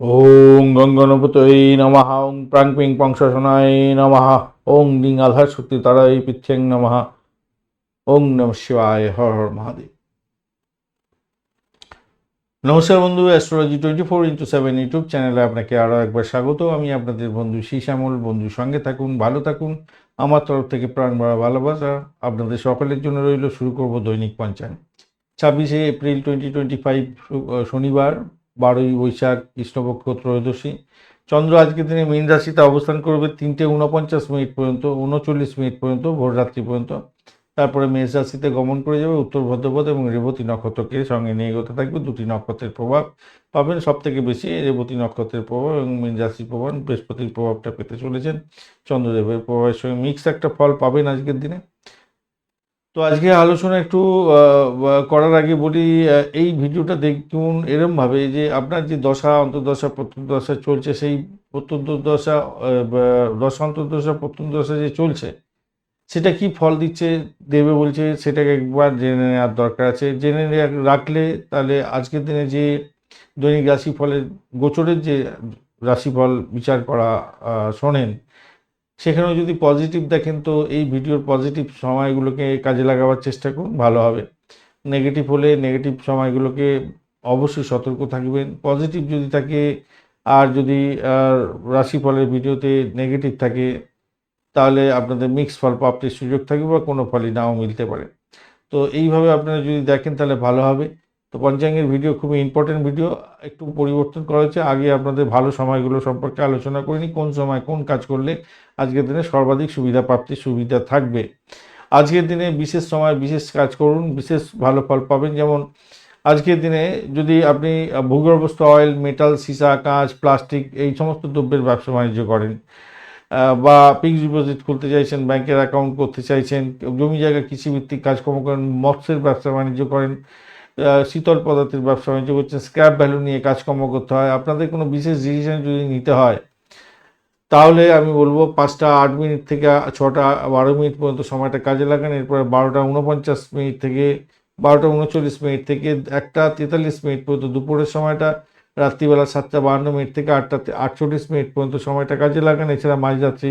ওং গঙ্গনপতৈ নমঃ, ওং প্রাং পিং পংশনায় নমঃ, ওং ডিং আধার শক্তি তারাই পিচ্ছেং নমঃ, ওং নম শিবায়, হর হর মহাদেব। নমস্কার বন্ধু, astrology twenty four into seven YouTube চ্যানেলে আপনাকে আরও একবার স্বাগত। আমি আপনাদের বন্ধু শ্যামল। বন্ধুর সঙ্গে থাকুন, ভালো থাকুন। আমার তরফ থেকে প্রাণ ভরা ভালোবাসা আপনাদের সকলের জন্য রইল। শুরু করব দৈনিক পঞ্চায়েত ছাব্বিশে এপ্রিল টোয়েন্টি টোয়েন্টি ফাইভ শনিবার। বারোই বৈশাখ কৃষ্ণপক্ষ ত্রয়োদশী। চন্দ্র আজকের দিনে মীন রাশিতে অবস্থান করবে তিনটে উনপঞ্চাশ মিনিট পর্যন্ত উনচল্লিশ মিনিট পর্যন্ত ভোররাত্রি পর্যন্ত। তারপরে মেষ রাশিতে গমন করে যাবে উত্তর ভদ্রপদ এবং রেবতী নক্ষত্রকে সঙ্গে নিয়ে এগোতে থাকবে। দুটি নক্ষত্রের প্রভাব পাবেন সব থেকে বেশি, রেবতী নক্ষত্রের প্রভাব এবং মীন রাশির প্রভাব। বৃহস্পতির প্রভাবটা পেতে চলেছেন। চন্দ্রদেবের প্রভাবের সঙ্গে মিক্স একটা ফল পাবেন আজকের দিনে। তো আজকে আলোচনা একটু করার আগে বলি এই ভিডিওটা দেখুন এরমভাবে যে আপনার যে দশা, অন্তর্দশা, প্রত্যন্তদশা চলছে, সেই প্রত্যন্তদশা দশা, অন্তর্দশা, প্রত্যন্তদশা যে চলছে, সেটা কি ফল দিচ্ছে, দেবে বলছে, সেটাকে একবার জেনে নেওয়ার দরকার আছে। জেনে রাখলে তাহলে আজকের দিনে যে দৈনিক রাশিফলের গোচরের যে রাশিফল বিচার করা শোনেন সেখানেও যদি পজিটিভ দেখেন তো এই ভিডিওর পজিটিভ সময়গুলোকে কাজে লাগাবার চেষ্টা করুন, ভালো হবে। নেগেটিভ হলে নেগেটিভ সময়গুলোকে অবশ্যই সতর্ক থাকবেন। পজিটিভ যদি থাকে আর যদি রাশিফলের ভিডিওতে নেগেটিভ থাকে, তাহলে আপনাদের মিক্স ফল প্রাপ্তির সুযোগ থাকবে বা কোনো ফলই নাও মিলতে পারে। তো এইভাবে আপনারা যদি দেখেন তাহলে ভালো হবে। তো পঞ্চাঙ্গের ভিডিও খুবই ইম্পর্টেন্ট ভিডিও একটু পরিবর্তন করা হয়েছে। আগে আপনাদের ভালো সময়গুলো সম্পর্কে আলোচনা করিনি, কোন সময় কোন কাজ করলে আজকের দিনে সর্বাধিক সুবিধা প্রাপ্তির সুবিধা থাকবে। আজকের দিনে বিশেষ সময়, বিশেষ কাজ করুন, বিশেষ ভালো ফল পাবেন। যেমন আজকের দিনে যদি আপনি ভূগর্ভস্থ অয়েল মেটাল সীসা, কাঁচ প্লাস্টিক এই সমস্ত দ্রব্যের ব্যবসা বাণিজ্য করেন বা ফিক্সড ডিপোজিট খুলতে চাইছেন ব্যাংকের অ্যাকাউন্ট করতে চাইছেন, জমি জায়গা কৃষিভিত্তিক কাজকর্ম করেন, মৎস্যের ব্যবসা বাণিজ্য করেন শীতল পদার্থের ব্যবসা বাণিজ্য করছেন স্ক্র্যাপ ভ্যালু নিয়ে কাজকর্ম করতে হয়। আপনাদের কোনো বিশেষ ডিসিশন যদি নিতে হয়, তাহলে আমি বলব পাঁচটা আট মিনিট থেকে ছটা বারো মিনিট পর্যন্ত সময়টা কাজে লাগান। এরপরে বারোটা উনপঞ্চাশ মিনিট থেকে, বারোটা উনচল্লিশ মিনিট থেকে একটা তেতাল্লিশ মিনিট পর্যন্ত দুপুরের সময়টা, রাত্রিবেলা সাতটা বাহান্ন মিনিট থেকে আটটা আটচল্লিশ মিনিট পর্যন্ত সময়টা কাজে লাগান। এছাড়া মাঝরাত্রি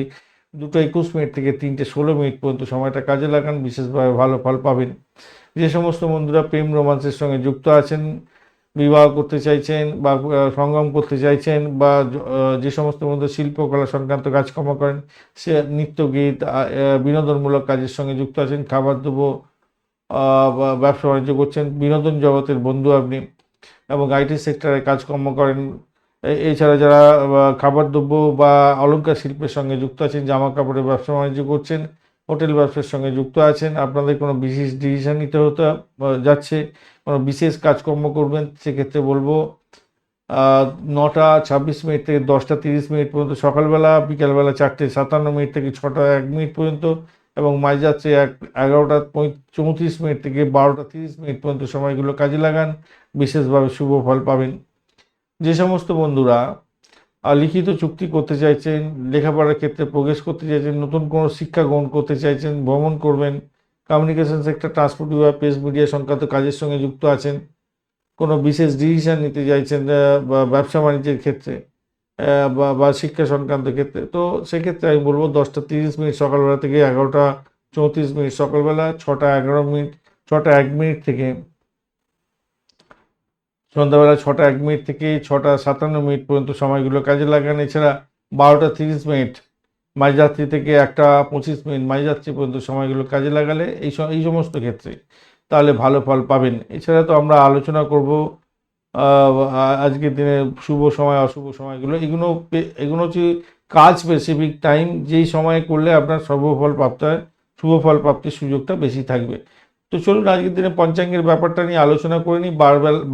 দুটো একুশ মিনিট থেকে তিনটে ষোলো মিনিট পর্যন্ত সময়টা কাজে লাগান। বিশেষভাবে ভালো ফল পাবেন। যে সমস্ত বন্ধুরা প্রেম রোমান্সের সঙ্গে যুক্ত আছেন বিবাহ করতে চাইছেন বা সঙ্গম করতে চাইছেন বা যে সমস্ত বন্ধু শিল্পকলা সংক্রান্ত কাজকর্ম করেন সে নৃত্য গীত আহ, আহ, বিনোদনমূলক কাজের সঙ্গে যুক্ত আছেন খাবার দেবো ব্যবসা বাণিজ্য করছেন বিনোদন জগতের বন্ধু আপনি এবং আইটি সেক্টরে কাজকর্ম করেন। এছাড়া যারা খাবার দ্রব্য বা অলংকার শিল্পের সঙ্গে যুক্ত আছেন জামা কাপড়ের ব্যবসা বাণিজ্য করছেন হোটেল ব্যবসার সঙ্গে যুক্ত আছেন। আপনাদের কোনো বিশেষ ডিসিশন নিতে হতে যাচ্ছে, কোনো বিশেষ কাজকর্ম করবেন, সেক্ষেত্রে বলব নটা ছাব্বিশ মিনিট থেকে দশটা তিরিশ মিনিট পর্যন্ত, সকালবেলা, বিকালবেলা চারটে সাতান্ন মিনিট থেকে ছটা এক মিনিট পর্যন্ত, এবং মাঝরাত্রে এক, এগারোটা চৌত্রিশ মিনিট থেকে বারোটা তিরিশ মিনিট পর্যন্ত সময়গুলো কাজে লাগান। বিশেষভাবে শুভ ফল পাবেন। যে সমস্ত বন্ধুরা লিখিত চুক্তি করতে চাইছেন, লেখাপড়ার ক্ষেত্রে প্রবেশ করতে চাইছেন, নতুন কোনো শিক্ষা গ্রহণ করতে চাইছেন, ভ্রমণ করবেন কমিউনিকেশন সেক্টর ট্রান্সপোর্ট বিভাগ প্রেস মিডিয়া সংক্রান্ত কাজের সঙ্গে যুক্ত আছেন, কোনো বিশেষ ডিসিশন নিতে চাইছেন বা ব্যবসা বাণিজ্যের ক্ষেত্রে বা বা শিক্ষা সংক্রান্ত ক্ষেত্রে। তো সেক্ষেত্রে আমি বলব দশটা তিরিশ মিনিট সকালবেলা থেকে এগারোটা চৌত্রিশ মিনিট সকালবেলা, ছটা এগারো মিনিট, ছটা এক মিনিট থেকে সন্ধ্যাবেলা ছটা এক মিনিট থেকে ছটা সাতান্ন মিনিট পর্যন্ত সময়গুলো কাজে লাগান। এছাড়া বারোটা তিরিশ মিনিট, মাঝরাত্রি থেকে একটা পঁচিশ মিনিট, মাঝরাত্রি পর্যন্ত সময়গুলো কাজে লাগালে এই এই সমস্ত ক্ষেত্রে তাহলে ভালো ফল পাবেন। এছাড়া তো আমরা আলোচনা করব আজকের দিনে শুভ সময়, অশুভ সময়গুলো এগুলো এগুলো হচ্ছে কাজ স্পেসিফিক টাইম যেই সময়ে করলে আপনার শুভ ফল প্রাপ্ত হয়, শুভ ফল প্রাপ্তির সুযোগটা বেশি থাকবে। তো চলুন আজকের দিনে পঞ্চাঙ্গের ব্যাপারটা নিয়ে আলোচনা করে নিই।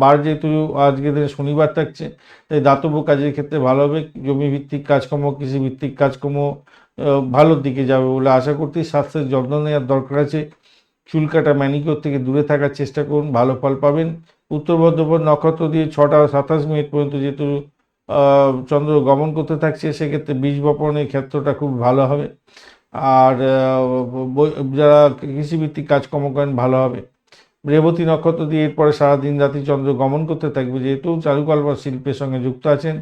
বার যেহেতু আজকের দিনে শনিবার থাকছে, তাই দাতব্য কাজের ক্ষেত্রে ভালো হবে। জমি ভিত্তিক কাজকর্ম কৃষি ভিত্তিক কাজকর্ম ভালোর দিকে যাবে বলে আশা করছি। স্বাস্থ্যের যত্ন নেওয়ার দরকার আছে। চুল কাটা ম্যানিকিওর থেকে দূরে থাকার চেষ্টা করুন, ভালো ফল পাবেন। উত্তর বর্ধমান নক্ষত্র দিয়ে ছটা সাতাশ মিনিট পর্যন্ত যেহেতু চন্দ্র গমন করতে থাকছে, সেক্ষেত্রে বীজ বপনের ক্ষেত্রটা খুব ভালো হবে। আর যারা কৃষিভিত্তিক কাজকর্ম করেন, ভালো হবে। রেবতী নক্ষত্র দিয়ে এরপরে সারাদিন রাতি চন্দ্র গমন করতে থাকবে, যেহেতু চারুকলা শিল্পের সঙ্গে যুক্ত আছেন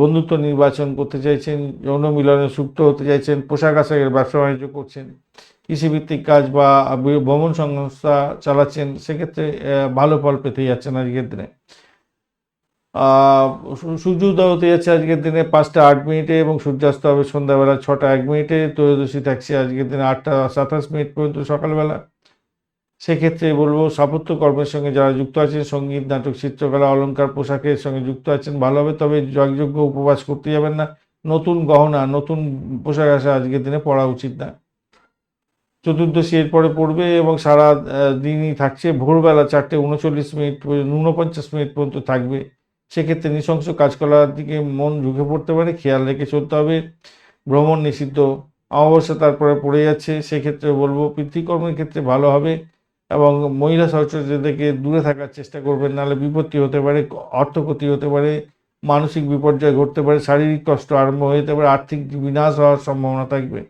বন্ধুত্ব নির্বাচন করতে চাইছেন, যৌন মিলনে সুপ্ত হতে চাইছেন, পোশাক আশাকের ব্যবসা বাণিজ্য করছেন, কৃষিভিত্তিক কাজ বা ভ্রমণ সংস্থা চালাচ্ছেন, সেক্ষেত্রে ভালো ফল পেতে যাচ্ছেন আজকের দিনে। আহ, সূ- হতে যাচ্ছে আজকের দিনে পাঁচটা আট মিনিটে এবং সূর্যাস্ত হবে সন্ধ্যাবেলা ছটা এক মিনিটে। ত্রয়োদশী থাকছে আজকের দিনে আটটা সাতাশ মিনিট পর্যন্ত সকালবেলা। সেক্ষেত্রে বলব স্থাপত্য কর্মের সঙ্গে যারা যুক্ত আছেন সংগীত নাটক চিত্রকলা অলংকার পোশাকের সঙ্গে যুক্ত আছেন ভালো হবে তবে যজ্ঞ উপবাস করতে যাবেন না। নতুন গহনা নতুন পোশাক আসা আজকের দিনে পরা উচিত না। চতুর্দশী এরপরে পড়বে এবং সারা দিনই থাকছে। ভোরবেলা চারটে উনচল্লিশ মিনিট পর্যন্ত ঊনপঞ্চাশ মিনিট পর্যন্ত থাকবে। সেক্ষেত্রে নৃশংস কাজ করার দিকে মন ঝুঁকে পড়তে পারে, খেয়াল রেখে চলতে হবে। ভ্রমণ নিষিদ্ধ, অমাবস্যা তারপরে পড়ে যাচ্ছে, সেক্ষেত্রে বলব পিতৃকর্মের ক্ষেত্রে ভালো হবে এবং মহিলা সহচর্য থেকে দূরে থাকার চেষ্টা করবেন, নাহলে বিপত্তি হতে পারে অর্থক্ষতি হতে পারে, মানসিক বিপর্যয় ঘটতে পারে, শারীরিক কষ্ট আরম্ভ যেতে পারে, আর্থিক বিনাশ হওয়ার সম্ভাবনা থাকবে।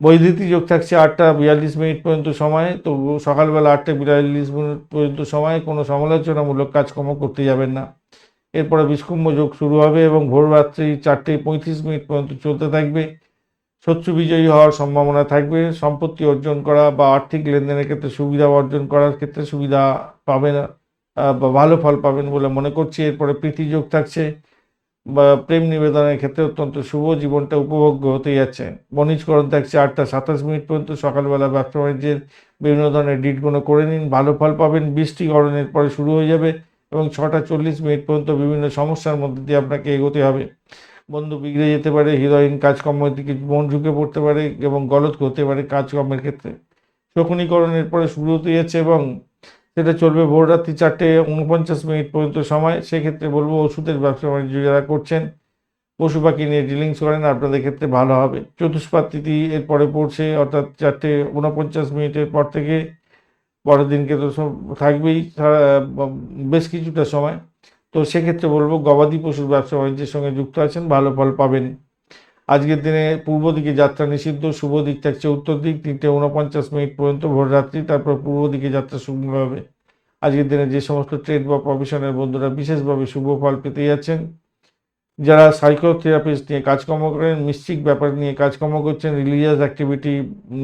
বৈদ্যুতিক যোগ থাকছে আটটা বিয়াল্লিশ মিনিট পর্যন্ত সময় তো সকালবেলা আটটা বিয়াল্লিশ মিনিট পর্যন্ত সময় কোনো সমালোচনামূলক কাজকর্ম করতে যাবেন না। এরপরে বিষ্কুম্ভ যোগ শুরু হবে এবং ভোর রাত্রি চারটে পঁয়ত্রিশ মিনিট পর্যন্ত চলতে থাকবে। শত্রু বিজয়ী হওয়ার সম্ভাবনা থাকবে। সম্পত্তি অর্জন করা বা আর্থিক লেনদেনের ক্ষেত্রে সুবিধা অর্জন করার ক্ষেত্রে সুবিধা পাবেন বা ভালো ফল পাবেন বলে মনে করছি। এরপরে প্রীতি যোগ থাকছে। বা প্রেম নিবেদনের ক্ষেত্রে অত্যন্ত শুভ জীবনটা উপভোগ্য হতে যাচ্ছে। বণিজকরণ থাকছে আটটা সাতাশ মিনিট পর্যন্ত। সকালবেলা ব্যবসা বাণিজ্যের বিভিন্ন ধরনের ডিটগুলো করে নিন। ভালো ফল পাবেন। বৃষ্টিকরণের পরে শুরু হয়ে যাবে। এবং ছটা চল্লিশ মিনিট পর্যন্ত বিভিন্ন সমস্যার মধ্যে দিয়ে আপনাকে এগোতে হবে। বন্ধু বিগড়ে যেতে পারে হিরোইন কাজকর্মের দিকে মন ঝুঁকে পড়তে পারে এবং গলত হতে পারে কাজকর্মের ক্ষেত্রে। শকুনীকরণের পরে শুরু হতে যাচ্ছে এবং সেটা চলবে ভোর রাত্রি চারটে উনপঞ্চাশ মিনিট পর্যন্ত সময়। সেক্ষেত্রে বলব ওষুধের ব্যবসা বাণিজ্য যারা করছেন, পশু পাখি নিয়ে ডিলিংস করেন, আপনাদের ক্ষেত্রে ভালো হবে। চতুষ্পাত তিথি এরপরে পড়ছে, অর্থাৎ চারটে উনপঞ্চাশ মিনিটের পর থেকে পরের দিনকে তো থাকবেই বেশ কিছুটা সময়। তো সেক্ষেত্রে বলব, গবাদি পশুর ব্যবসা বাণিজ্যের সঙ্গে যুক্ত আছেন, ভালো ফল পাবেন। আজকের দিনে পূর্ব দিকে যাত্রা নিষিদ্ধ, শুভ দিক থাকছে উত্তর দিক, তিনটে উনপঞ্চাশ মিনিট পর্যন্ত ভোররাত্রি তারপর পূর্ব দিকে যাত্রা শুরু হবে। আজকের দিনে যে সমস্ত ট্রেড বা প্রফেশনের বন্ধুরা বিশেষভাবে শুভ ফল পেতে যাচ্ছেন, যারা সাইকোথেরাপিস্ট নিয়ে কাজকর্ম করেন মিস্টিক ব্যাপার নিয়ে কাজকর্ম করছেন, রিলিজিয়াস অ্যাক্টিভিটি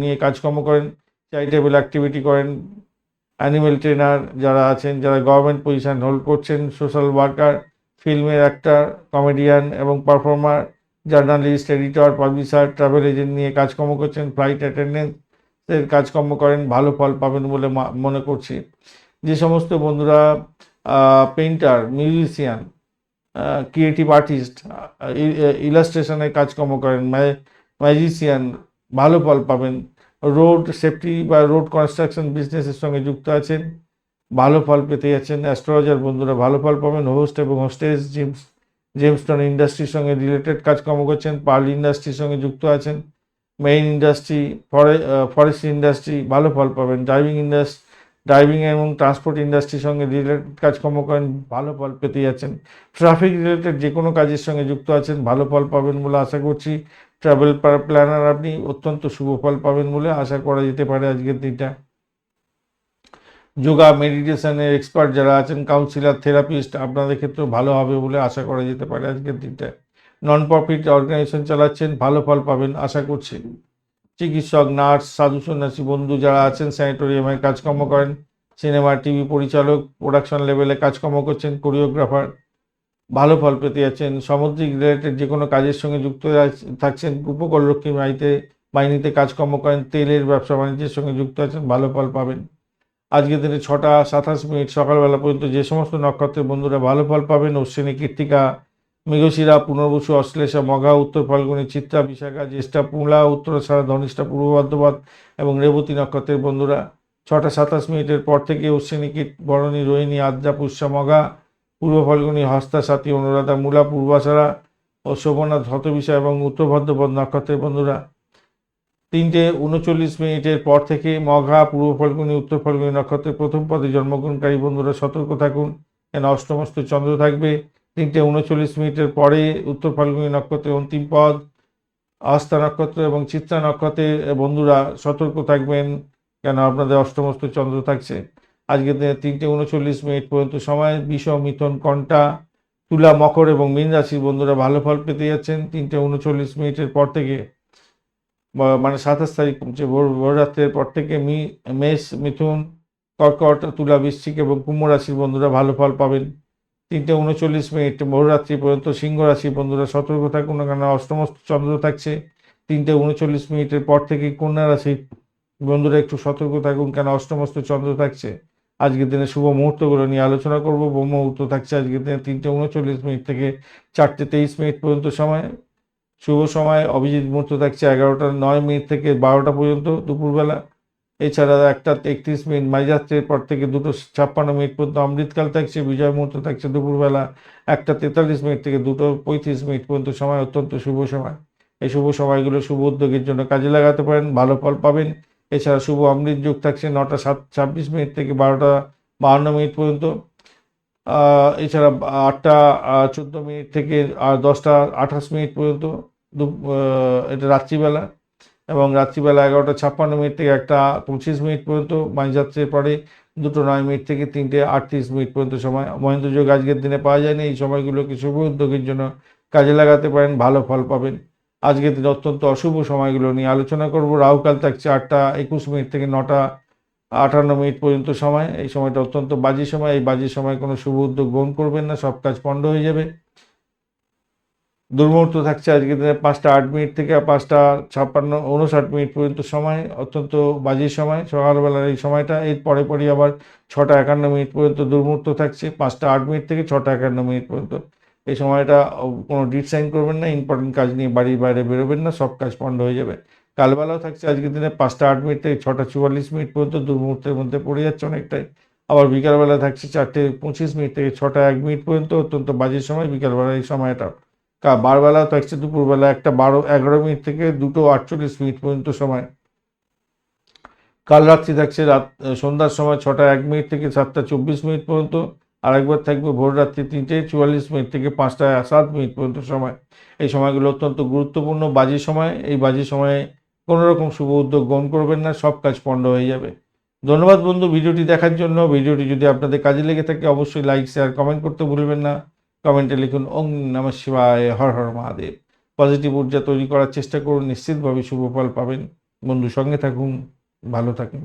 নিয়ে কাজকর্ম করেন, চ্যারিটেবল অ্যাক্টিভিটি করেন অ্যানিমেল ট্রেনার যারা আছেন, যারা গভর্নমেন্ট পজিশন হোল্ড করছেন সোশ্যাল ওয়ার্কার ফিল্মের অ্যাক্টার কমেডিয়ান এবং performer journalist editor publisher travel agent নিয়ে কাজকর্ম করছেন ফ্লাইট অ্যাটেন্ডেন্সের কাজকর্ম করেন, ভালো ফল পাবেন বলে মনে করছি। যে সমস্ত বন্ধুরা পেন্টার মিউজিশিয়ান ক্রিয়েটিভ আর্টিস্ট ইলাস্ট্রেশনের কাজকর্ম করেন ম্যাজিশিয়ান ভালো ফল পাবেন রোড সেফটি বা রোড কনস্ট্রাকশন বিজনেসের সঙ্গে যুক্ত আছেন। ভালো ফল পেতে যাচ্ছেন অ্যাস্ট্রোলজার বন্ধুরা। ভালো ফল পাবেন হোস্ট এবং হোস্টেস জেমস জেমস্টন ইন্ডাস্ট্রির সঙ্গে রিলেটেড কাজকর্ম করছেন। পার্ল ইন্ডাস্ট্রির সঙ্গে যুক্ত আছেন। মেইন ইন্ডাস্ট্রি ফরেস্ট ইন্ডাস্ট্রি ভালো ফল পাবেন। ড্রাইভিং ইন্ডাস্ট্রি ড্রাইভিং এবং ট্রান্সপোর্ট ইন্ডাস্ট্রির সঙ্গে রিলেটেড কাজকর্ম করেন। ভালো ফল পেতে যাচ্ছেন। ট্রাফিক রিলেটেড যে কোনো কাজের সঙ্গে যুক্ত আছেন। ভালো ফল পাবেন বলে আশা করছি। ট্রাভেল প্ল্যানার আপনি অত্যন্ত শুভ ফল পাবেন বলে আশা করা যেতে পারে আজকের দিনটা। যোগা মেডিটেশনের এক্সপার্ট যারা আছেন কাউন্সিলার থেরাপিস্ট আপনাদের ক্ষেত্রেও ভালো হবে বলে আশা করা যেতে পারে আজকের দিনটা। নন প্রফিট অর্গানাইজেশন চালাচ্ছেন, ভালো ফল পাবেন আশা করছি। চিকিৎসক নার্স সাধু সন্ন্যাসী, বন্ধু যারা আছেন স্যানিটোরিয়ামের কাজকর্ম করেন সিনেমা টিভি পরিচালক প্রোডাকশন লেভেলে কাজকর্ম করছেন কোরিওগ্রাফার ভালো ফল পেতে যাচ্ছেন। সামুদ্রিক রিলেটেড যে কোনো কাজের সঙ্গে যুক্ত থাকছেন। উপকূলরক্ষী বাড়িতে বাহিনীতে কাজকর্ম করেন। তেলের ব্যবসা বাণিজ্যের সঙ্গে যুক্ত আছেন। ভালো ফল পাবেন। আজকের দিনে ছটা সাতাশ মিনিট সকালবেলা পর্যন্ত যে সমস্ত নক্ষত্রের বন্ধুরা ভালো ফল পাবেন, অশ্বিনী কীর্তিকা মৃগশিরা, পুনর্বসু, অশ্লেষা, মঘা, উত্তর ফাল্গুনী, চিত্রা, বিশাখা, জ্যেষ্ঠা, পুংলা উত্তরাষাঢ়া ধনিষ্ঠা, পূর্ব বর্ধমান এবং রেবতী নক্ষত্রের বন্ধুরা। ছটা সাতাশ মিনিটের পর থেকে অশ্বিনী কীট বরণী, রোহিণী, আদ্রা, পুষ্যা, মঘা পূর্ব ফাল্গুনী হস্তা সাথী অনুরাধা মূলা, পূর্বাশারা ও শোভনাথ ধতবিষা এবং উত্তর ভদ্রপদ নক্ষত্রের বন্ধুরা। তিনটে উনচল্লিশ মিনিটের পর থেকে মঘা, পূর্ব ফাল্গুনী, উত্তর ফাল্গুনী নক্ষত্রের প্রথম পদে জন্মগ্রহণকারী বন্ধুরা সতর্ক থাকুন। কেন অষ্টমস্ত চন্দ্র থাকবে। তিনটে উনচল্লিশ মিনিটের পরে উত্তর ফাল্গুনী নক্ষত্রের অন্তিম পদ। আস্থা নক্ষত্র এবং চিত্রা নক্ষত্রের বন্ধুরা সতর্ক থাকবেন কেন আপনাদের অষ্টমস্ত চন্দ্র থাকছে। আজকে তিনটে উনচল্লিশ মিনিট পর্যন্ত সময় বিষ মিথুন কণ্ঠা তুলা, মকর এবং মীন রাশির বন্ধুরা ভালো ফল পেতে যাচ্ছেন। তিনটে উনচল্লিশ মিনিটের পর থেকে মানে সাতাশ তারিখ ভোর ভোররাত্রের পর থেকে মি, মেষ, মিথুন, কর্কট, তুলা, বৃশ্চিক এবং কুম্ভ রাশির বন্ধুরা ভালো ফল পাবেন। তিনটে উনচল্লিশ মিনিট ভোররাত্রি পর্যন্ত সিংহ রাশির বন্ধুরা সতর্ক থাকুন কেন অষ্টমস্ত চন্দ্র থাকছে। তিনটে উনচল্লিশ মিনিটের পর থেকে কন্যা রাশির বন্ধুরা একটু সতর্ক থাকুন কেন অষ্টমস্ত চন্দ্র থাকছে। আজকের দিনে শুভ মুহূর্তগুলো নিয়ে আলোচনা করব। ব্রহ্ম মুহূর্ত থাকছে আজকের দিনে তিনটে উনচল্লিশ মিনিট থেকে চারটে তেইশ মিনিট পর্যন্ত সময়। শুভ সময়, অভিজিৎ মুহূর্ত থাকছে এগারোটা নয় মিনিট থেকে বারোটা পর্যন্ত দুপুরবেলা। এছাড়া একটা একত্রিশ মিনিট মাঝরাত্রের পর থেকে দুটো ছাপ্পান্ন মিনিট পর্যন্ত অমৃতকাল থাকছে, বিজয় মুহূর্ত থাকছে দুপুরবেলা। একটা তেতাল্লিশ মিনিট থেকে দুটো পঁয়ত্রিশ মিনিট পর্যন্ত সময়, অত্যন্ত শুভ সময়। এই শুভ সময়গুলো শুভ উদ্যোগের জন্য কাজে লাগাতে পারেন, ভালো ফল পাবেন। এছাড়া শুভ অমৃত যোগ থাকছে নটা সাত, ছাব্বিশ মিনিট থেকে বারোটা বাহান্ন মিনিট পর্যন্ত। এছাড়া আটটা চোদ্দ মিনিট থেকে দশটা আঠাশ মিনিট পর্যন্ত এটা রাত্রিবেলা। এবং রাত্রিবেলা এগারোটা ছাপ্পান্ন মিনিট থেকে একটা পঁচিশ মিনিট পর্যন্ত মাঝরাত্রের পরে দুটো নয় মিনিট থেকে তিনটে আটত্রিশ মিনিট পর্যন্ত সময়। মহেন্দ্র যোগ আজকের দিনে পাওয়া যায়নি। এই সময়গুলোকে শুভ উদ্যোগের জন্য কাজে লাগাতে পারেন, ভালো ফল পাবেন। আজকের দিনে অত্যন্ত অশুভ সময়গুলো নিয়ে আলোচনা করব। রাহুকাল থাকছে আটটা, একুশ মিনিট থেকে নটা, আটান্ন মিনিট পর্যন্ত সময়। এই সময়টা অত্যন্ত বাজে সময়। এই বাজে সময় কোনো শুভ উদ্যোগ গ্রহণ করবেন না, সব কাজ পণ্ড হয়ে যাবে। দুর্মুহূর্ত থাকছে আজকের দিনে পাঁচটা আট মিনিট থেকে পাঁচটা ছাপ্পান্ন, উনষাট মিনিট পর্যন্ত সময়। অত্যন্ত বাজে সময়, সকালবেলার এই সময়টা। এর পরে পরে আবার ছটা একান্ন মিনিট পর্যন্ত দুর্মুহূর্ত থাকছে। পাঁচটা আট মিনিট থেকে ছটা একান্ন মিনিট পর্যন্ত এই সময়টা কোনো ডিট সাইন করবেন না ইম্পর্টেন্ট কাজ নিয়ে বাড়ির বাইরে বেরোবেন না, সব কাজ পণ্ড হয়ে যাবে। কালবেলাও থাকছে, আজকের দিনে পাঁচটা আট মিনিট থেকে ছটা চুয়াল্লিশ মিনিট পর্যন্ত দুর্মুহূর্তের মধ্যে পড়ে যাচ্ছে অনেকটাই। আবার বিকালবেলা থাকছে চারটে পঁচিশ মিনিট থেকে ছটা এক মিনিট পর্যন্ত, অত্যন্ত বাজে সময়, বিকালবেলা এই সময়টা। কা বারবেলা থাকছে দুপুরবেলা একটা বারো, এগারো মিনিট থেকে দুটো আটচল্লিশ মিনিট পর্যন্ত সময়। কাল রাত্রি থাকছে রাত, সন্ধ্যার সময় ছটা এক মিনিট থেকে সাতটা চব্বিশ মিনিট পর্যন্ত আরেকবার থাকবে ভোর রাত্রি তিনটে, চুয়াল্লিশ মিনিট থেকে পাঁচটা সাত মিনিট পর্যন্ত সময়। এই সময়গুলো অত্যন্ত গুরুত্বপূর্ণ। বাজে সময়, এই বাজে সময়ে কোনো রকম শুভ উদ্যোগ গ্রহণ করবেন না, সব কাজ পণ্ড হয়ে যাবে। ধন্যবাদ বন্ধু, ভিডিওটি দেখার জন্য। ভিডিওটি যদি আপনাদের কাজে লেগে থাকে, অবশ্যই লাইক, শেয়ার, কমেন্ট করতে ভুলবেন না। কমেন্টে লিখুন, ওং নমঃ শিবায়, হর হর মহাদেব। পজিটিভ ঊর্জা তৈরি করার চেষ্টা করুন, নিশ্চিতভাবে শুভ ফল পাবেন। বন্ধু, সঙ্গে থাকুন, ভালো থাকুন।